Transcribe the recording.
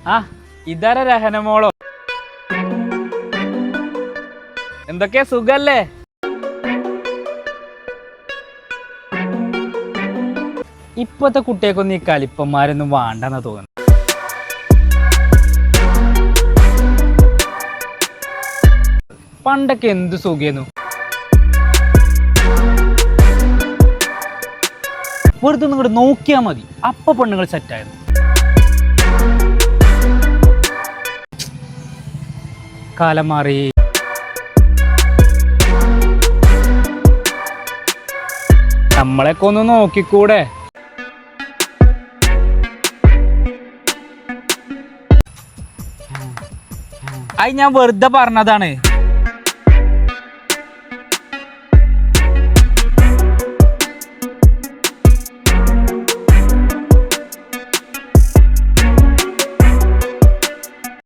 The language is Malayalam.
ആ ഇതര രഹനമോളോ? എന്തൊക്കെ സുഖല്ലേ? ഇപ്പത്തെ കുട്ടികൾക്കൊന്നും ഈ കലിപ്പന്മാരൊന്നും വേണ്ടെന്ന് തോന്നുന്നു പണ്ടൊക്കെ എന്ത് സുഖേന്നു? വെറുതെ നിങ്ങൾ നോക്കിയാൽ മതി. അപ്പൊ പെണ്ണുങ്ങൾ സെറ്റായിരുന്നു കാലം മാറി. നമ്മളെയൊക്കെ ഒന്ന് നോക്കിക്കൂടെ? അത് ഞാൻ വെറുതെ പറഞ്ഞതാണ്.